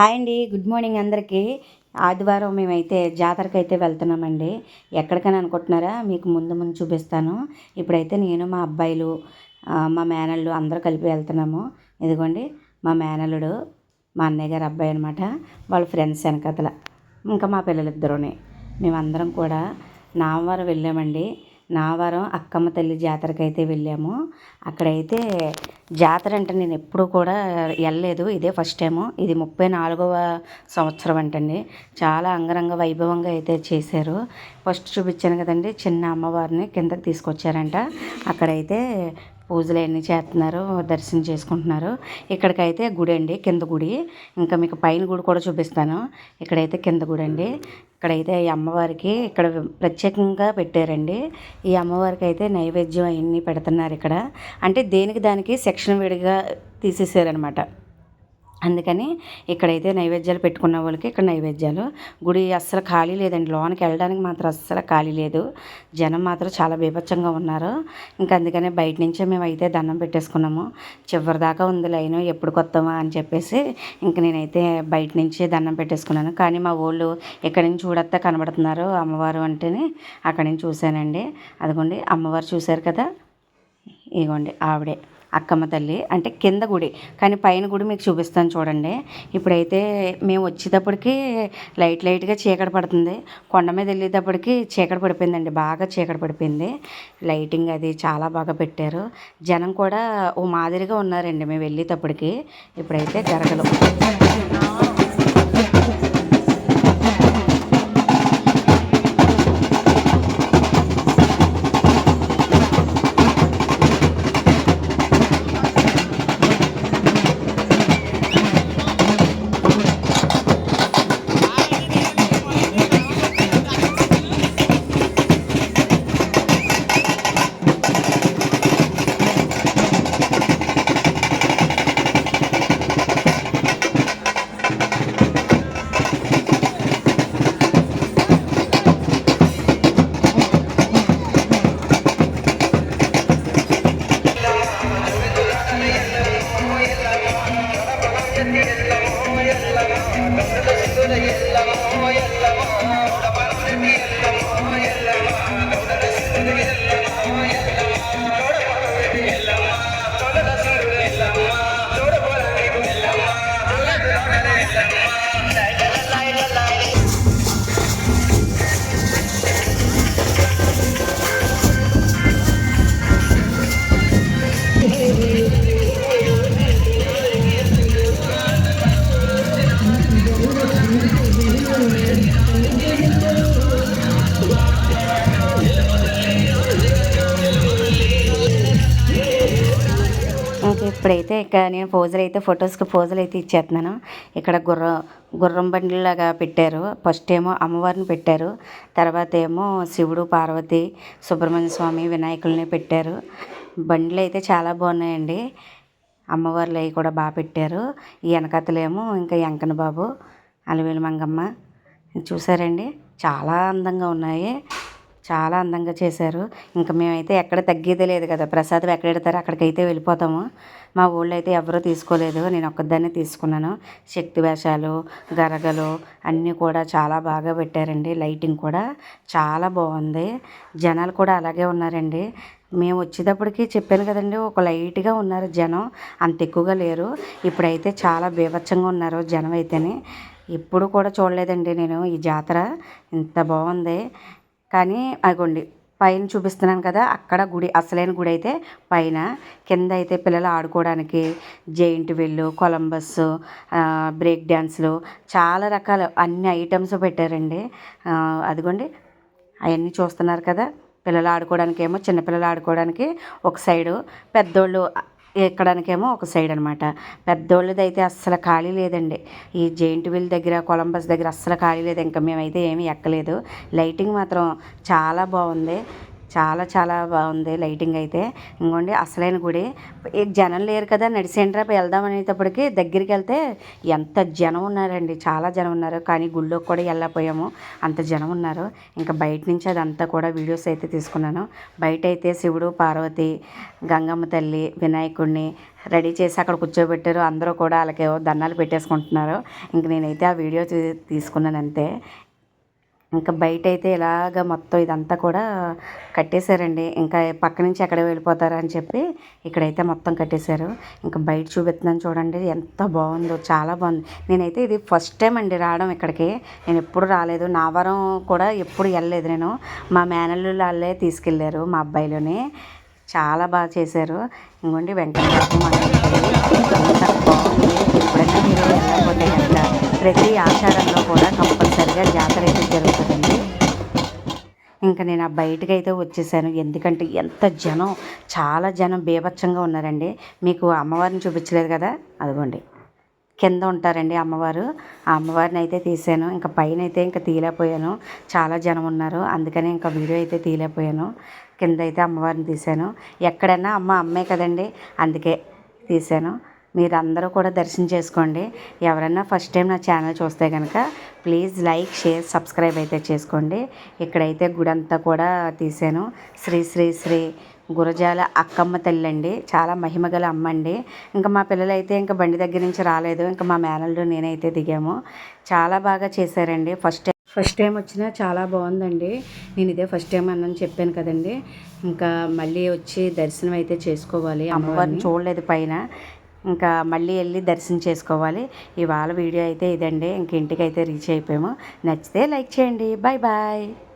Hi అండి good morning అందరికీ. ఆదివారం మేమైతే జాతరకు అయితే వెళ్తున్నామండి. ఎక్కడికని అనుకుంటున్నారా? మీకు ముందు ముందు చూపిస్తాను. ఇప్పుడైతే నేను మా అబ్బాయిలు మా మేనళ్ళు అందరూ కలిపి వెళ్తున్నాము. ఇదిగోండి మా మేనల్లుడు మా అన్నయ్య గారు అబ్బాయి అనమాట వాళ్ళ ఫ్రెండ్స్ వెనకతల. ఇంకా మా పిల్లలిద్దరూనే. మేమందరం కూడా నామవారం వెళ్ళామండి. నామవారం అక్కమ్మ తల్లి జాతరకి అయితే వెళ్ళాము. అక్కడైతే జాతర అంటే నేను ఎప్పుడు కూడా వెళ్ళలేదు. ఇదే ఫస్ట్ టైము. ఇది ముప్పై నాలుగవ సంవత్సరం అంటండి. చాలా అంగరంగ వైభవంగా అయితే చేశారు. ఫస్ట్ చూపించాను కదండి చిన్న అమ్మవారిని కిందకి తీసుకొచ్చారంట. అక్కడైతే పూజలు అన్నీ చేస్తున్నారు దర్శనం చేసుకుంటున్నారు. ఇక్కడికైతే గుడి అండి కింద గుడి. ఇంకా మీకు పైన గుడి కూడా చూపిస్తాను. ఇక్కడైతే కింద గుడి అండి. ఇక్కడైతే ఈ అమ్మవారికి ఇక్కడ ప్రత్యేకంగా పెట్టారండి. ఈ అమ్మవారికి అయితే నైవేద్యం అవన్నీ పెడుతున్నారు ఇక్కడ. అంటే దేనికి దానికి సెక్షన్ విడిగా తీసేసారనమాట అందుకని ఇక్కడైతే నైవేద్యాలు పెట్టుకున్న వాళ్ళకి ఇక్కడ నైవేద్యాలు. గుడి అస్సలు ఖాళీ లేదండి. లోనికి వెళ్ళడానికి మాత్రం అస్సలు ఖాళీ లేదు. జనం మాత్రం చాలా బీభత్సంగా ఉన్నారు. ఇంకా అందుకనే బయట నుంచే మేమైతే దండం పెట్టేసుకున్నాము. చివరి దాకా ఉంది లైన్ ఎప్పుడు కొత్తమా అని చెప్పేసి ఇంక నేనైతే బయట నుంచే దండం పెట్టేసుకున్నాను. కానీ మా ఊళ్ళు ఎక్కడి నుంచి చూడత్తా కనబడుతున్నారు అమ్మవారు అంటేనే అక్కడి నుంచి చూశానండి. అదిగోండి అమ్మవారు చూశారు కదా? ఇగోండి ఆవిడే. అక్కమ్మ తల్లి అంటే కింద గుడి. కానీ పైన గుడి మీకు చూపిస్తాను చూడండి. ఇప్పుడైతే మేము వచ్చేటప్పటికి లైట్ లైట్గా చీకటి పడుతుంది. కొండ మీద వెళ్ళేటప్పటికి చీకటి పడిపోయిందండి. బాగా చీకటి పడిపోయింది. లైటింగ్ అది చాలా బాగా పెట్టారు. జనం కూడా ఓ మాదిరిగా ఉన్నారండి మేము వెళ్ళేటప్పటికి. ఇప్పుడైతే గరగలు ఓకే ఇప్పుడైతే ఇక నేను పోజులు అయితే ఫొటోస్కి పోజులు అయితే ఇచ్చేస్తున్నాను. ఇక్కడ గుర్రం గుర్రం బండిలాగా పెట్టారు. ఫస్ట్ ఏమో అమ్మవారిని పెట్టారు. తర్వాత ఏమో శివుడు పార్వతి సుబ్రహ్మణ్య స్వామి వినాయకుల్ని పెట్టారు. బండ్లు అయితే చాలా బాగున్నాయండి. అమ్మవార్లు అవి కూడా బాగా పెట్టారు. ఈ వెనకతలేమో ఇంకా వెంకన్న బాబు అలవేలు మంగమ్మ. చూసారండి? చాలా అందంగా ఉన్నాయి. చాలా అందంగా చేశారు. ఇంకా మేమైతే ఎక్కడ తగ్గేదే లేదు కదా. ప్రసాదం ఎక్కడ పెడతారో అక్కడికైతే వెళ్ళిపోతాము. మా ఊళ్ళో అయితే ఎవరూ తీసుకోలేదు. నేను ఒక్కదాన్నే తీసుకున్నాను. శక్తి వేషాలు గరగలు అన్నీ కూడా చాలా బాగా పెట్టారండి. లైటింగ్ కూడా చాలా బాగుంది. జనాలు కూడా అలాగే ఉన్నారండి. మేము వచ్చేటప్పటికి చెప్పాను కదండి ఒక లైట్గా ఉన్నారు జనం. అంత ఎక్కువగా లేరు. ఇప్పుడైతే చాలా బీభత్సంగా ఉన్నారు జనం అయితేనే. ఎప్పుడు కూడా చూడలేదండి నేను ఈ జాతర. ఇంత బాగుంది. కానీ అదిగోండి పైన చూపిస్తున్నాను కదా అక్కడ గుడి అసలైన గుడి అయితే పైన. కింద అయితే పిల్లలు ఆడుకోవడానికి జైంట్ వీల్ కొలంబస్ బ్రేక్ డ్యాన్స్లు చాలా రకాల అన్ని ఐటమ్స్ పెట్టారండి. అదిగోండి అవన్నీ చూస్తున్నారు కదా పిల్లలు ఆడుకోవడానికి ఏమో చిన్నపిల్లలు ఆడుకోవడానికి ఒక సైడు పెద్దోళ్ళు ఎక్కడానికేమో ఒక సైడ్ అనమాట పెద్దోళ్ళది అయితే అస్సలు ఖాళీ లేదండి. ఈ జెయింట్ వీల్ దగ్గర కొలంబస్ దగ్గర అస్సలు ఖాళీ లేదు. ఇంకా మేమైతే ఏమీ ఎక్కలేదు. లైటింగ్ మాత్రం చాలా బాగుంది. చాలా చాలా బాగుంది లైటింగ్ అయితే. ఇంకోండి అసలైన గుడి. జనం లేరు కదా నడిసేంట్రా వెళ్దాం అనేటప్పటికి దగ్గరికి వెళ్తే ఎంత జనం ఉన్నారండి. చాలా జనం ఉన్నారు. కానీ గుళ్ళోకి కూడా వెళ్ళకపోయాము. అంత జనం ఉన్నారు. ఇంకా బయట నుంచి అదంతా కూడా వీడియోస్ అయితే తీసుకున్నాను. బయట అయితే శివుడు పార్వతి గంగమ్మ తల్లి వినాయకుడిని రెడీ చేసి అక్కడ కూర్చోబెట్టారు. అందరూ కూడా వాళ్ళకి దండాలు పెట్టేసుకుంటున్నారు. ఇంక నేనైతే ఆ వీడియో తీసుకున్నాను అంతే ఇంకా బయట అయితే ఇలాగ మొత్తం ఇదంతా కూడా కట్టేశారండి. ఇంకా పక్క నుంచి ఎక్కడ వెళ్ళిపోతారా అని చెప్పి ఇక్కడైతే మొత్తం కట్టేశారు. ఇంకా బయట చూపిస్తున్నాను చూడండి ఎంత బాగుందో చాలా బాగుంది. నేనైతే ఇది ఫస్ట్ టైం అండి రావడం ఇక్కడికి. నేను ఎప్పుడు రాలేదు. నావరం కూడా ఎప్పుడు వెళ్ళలేదు నేను. మా మేనల్లు వాళ్ళే తీసుకెళ్ళారు మా అబ్బాయిలోని. చాలా బాగా చేశారు. ఇంకోండి వెంకటరాజు ఎప్పుడైనా మీరు ప్రతి ఆచారంలో కూడా కంపల్సరిగా జాతర అయితే జరుగుతుందండి. ఇంకా నేను ఆ బయటకు అయితే వచ్చేసాను. ఎందుకంటే ఎంత జనం చాలా జనం బీభత్సంగా ఉన్నారండి. మీకు అమ్మవారిని చూపించలేదు కదా? అదిగోండి. కింద ఉంటారండి అమ్మవారు. ఆ అమ్మవారిని అయితే తీసాను ఇంకా పైన అయితే ఇంకా తీయలేకపోయాను. చాలా జనం ఉన్నారు. అందుకని ఇంకా వీడియో అయితే తీయలేకపోయాను. కింద అయితే అమ్మవారిని తీసాను ఎక్కడైనా అమ్మ అమ్మే కదండి. అందుకే తీసాను మీరు అందరూ కూడా దర్శనం చేసుకోండి. ఎవరైనా ఫస్ట్ టైం నా ఛానల్ చూస్తే కనుక ప్లీజ్ లైక్ షేర్ సబ్స్క్రైబ్ అయితే చేసుకోండి. ఇక్కడైతే గుడి అంతా కూడా తీసాను శ్రీ శ్రీ శ్రీ గురజాల అక్కమ్మ తల్లి అండి చాలా మహిమగల అమ్మ అండి ఇంకా మా పిల్లలు అయితే ఇంకా బండి దగ్గర నుంచి రాలేదు. ఇంకా మా మేనల్లు నేనైతే దిగాము. చాలా బాగా చేశారండి. ఫస్ట్ టైం ఫస్ట్ టైం వచ్చినా చాలా బాగుందండి. నేను ఇదే ఫస్ట్ టైం అన్నని చెప్పాను కదండి. ఇంకా మళ్ళీ వచ్చి దర్శనం అయితే చేసుకోవాలి అమ్మవారిని. చూడలేదు పైన. ఇంకా మళ్ళీ వెళ్ళి దర్శనం చేసుకోవాలి. ఇవాళ వీడియో అయితే ఇదండి. ఇంక ఇంటికి అయితే రీచ్ అయిపోయాము. నచ్చితే లైక్ చేయండి. Bye bye